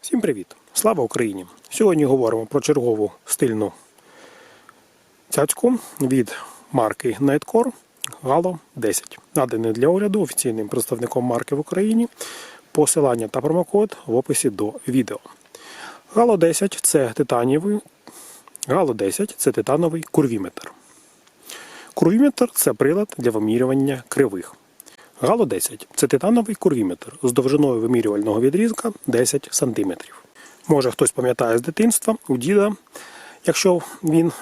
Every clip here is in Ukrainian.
Всім привіт! Слава Україні! Сьогодні говоримо про чергову стильну цяцьку від марки Nightcore Galo 10, наданий для огляду офіційним представником марки в Україні. Посилання та промокод в описі до відео. Galo 10 це титанієвий Galo 10 це титановий курвіметр. Курвіметр це прилад для вимірювання кривих. Гало 10 це титановий курвіметр з довжиною вимірювального відрізка 10 см. Може хтось пам'ятає з дитинства, у діда, якщо він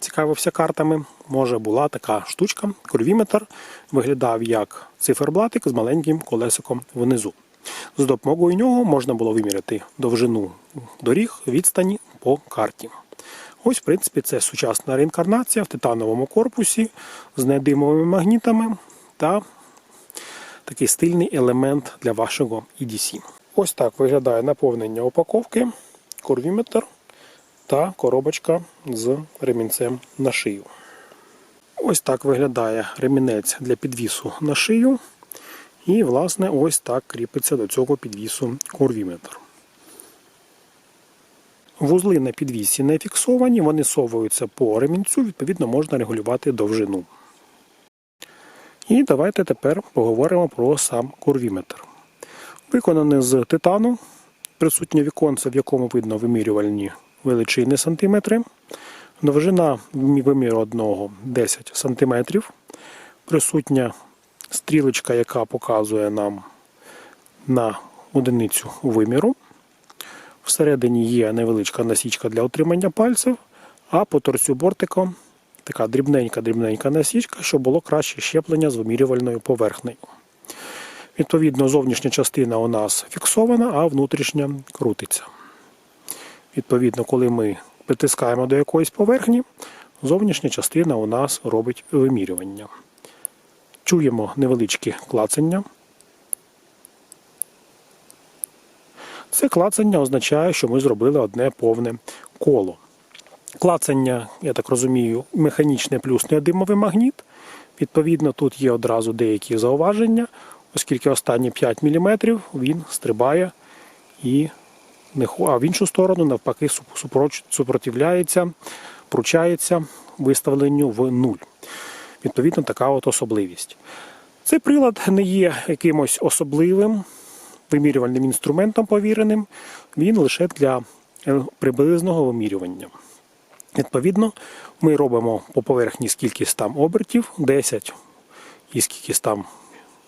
цікавився картами, може була така штучка, курвіметр виглядав як циферблатик з маленьким колесиком внизу. З допомогою нього можна було виміряти довжину доріг відстані по карті. Ось, в принципі, це сучасна реінкарнація в титановому корпусі з недимовими магнітами та такий стильний елемент для вашого EDC. Ось так виглядає наповнення упаковки, курвіметр та коробочка з ремінцем на шию. Ось так виглядає ремінець для підвісу на шию. І, власне, ось так кріпиться до цього підвісу курвіметр. Вузли на підвісі не фіксовані, вони совуються по ремінцю, відповідно, можна регулювати довжину. І давайте тепер поговоримо про сам курвіметр. Виконаний з титану, присутнє віконце, в якому видно вимірювальні величини сантиметри. Довжина виміру одного 10 см. Присутня стрілочка, яка показує нам на одиницю виміру. Всередині є невеличка насічка для отримання пальців, а по торцю бортиком така дрібненька-дрібненька насічка, щоб було краще щеплення з вимірювальною поверхнею. Відповідно, зовнішня частина у нас фіксована, а внутрішня крутиться. Відповідно, коли ми притискаємо до якоїсь поверхні, зовнішня частина у нас робить вимірювання. Чуємо невеличкі клацання. Це клацання означає, що ми зробили одне повне коло. Клацання, я так розумію, механічне плюс неодимовий магніт. Відповідно, тут є одразу деякі зауваження, оскільки останні 5 мм він стрибає і не а в іншу сторону, навпаки, супротивляється, пручається виставленню в нуль. Відповідно, така от особливість. Цей прилад не є якимось особливим вимірювальним інструментом повіреним, він лише для е, приблизного вимірювання. Відповідно, ми робимо по поверхні скількись там обертів, 10 і скількись там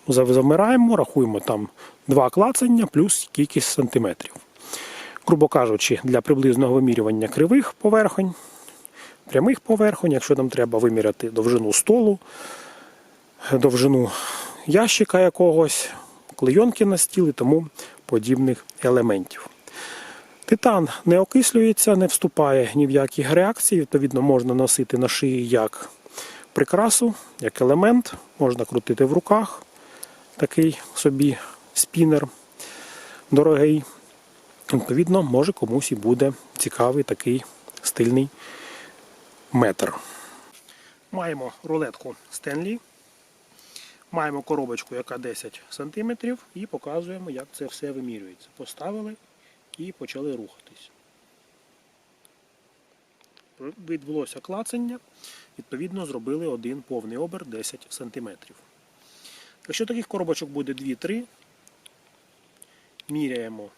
замираємо, рахуємо там два клацання плюс кількість сантиметрів. Грубо кажучи, для приблизного вимірювання кривих поверхонь, прямих поверхонь, якщо нам треба виміряти довжину столу, довжину ящика якогось, клейонки на стіл і тому подібних елементів. Титан не окислюється, не вступає ні в які реакції, відповідно, можна носити на шиї як прикрасу, як елемент, можна крутити в руках такий собі спінер дорогий. Відповідно, може комусь і буде цікавий такий стильний метр. Маємо рулетку Стенлі. Маємо коробочку, яка 10 см, і показуємо, як це все вимірюється. Поставили і почали рухатись. Відбулося клацання, відповідно, зробили один повний оберт 10 см. Якщо таких коробочок буде 2-3, міряємо,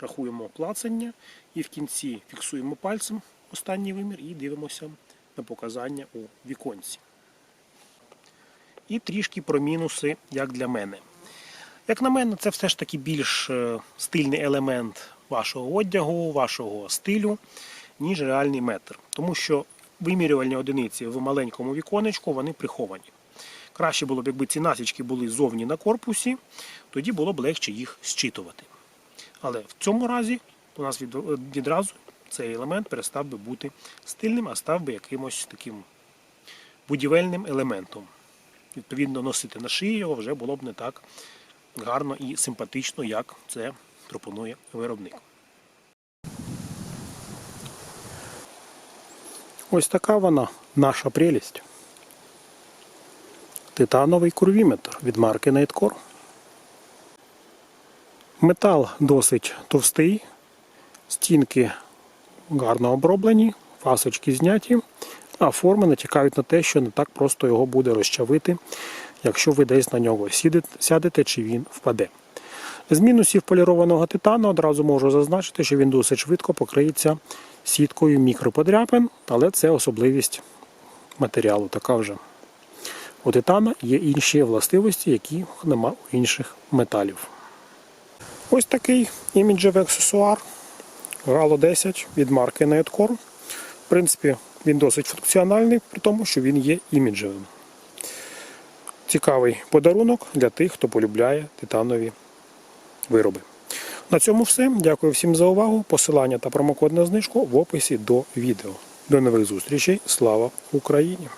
рахуємо клацання і в кінці фіксуємо пальцем останній вимір і дивимося на показання у віконці. І трішки про мінуси, як для мене. Як на мене, це все ж таки більш е, стильний елемент вашого одягу, вашого стилю, ніж реальний метр. Тому що вимірювальні одиниці в маленькому віконечку вони приховані. Краще було б, якби ці насічки були зовні на корпусі, тоді було б легше їх зчитувати. Але в цьому разі у нас відразу цей елемент перестав би бути стильним, а став би якимось таким будівельним елементом. Відповідно, носити на шиї його вже було б не так гарно і симпатично, як це пропонує виробник. Ось така вона, наша прелість. Титановий курвіметр від марки Nightcore. Метал досить товстий, Стінки гарно оброблені, фасочки зняті, а форми натякають на те, що не так просто його буде розчавити, якщо ви десь на нього сядете чи він впаде. З мінусів полірованого титану одразу можу зазначити, що він досить швидко покриється сіткою мікроподряпин, але це особливість матеріалу така вже. У титана є інші властивості, які нема у інших металів. Ось такий іміджевий аксесуар Galo 10 від марки Nightcore. В принципі, він досить функціональний, при тому, що він є іміджевим. Цікавий подарунок для тих, хто полюбляє титанові вироби. На цьому все. Дякую всім за увагу. Посилання та промокод на знижку в описі до відео. До нових зустрічей. Слава Україні!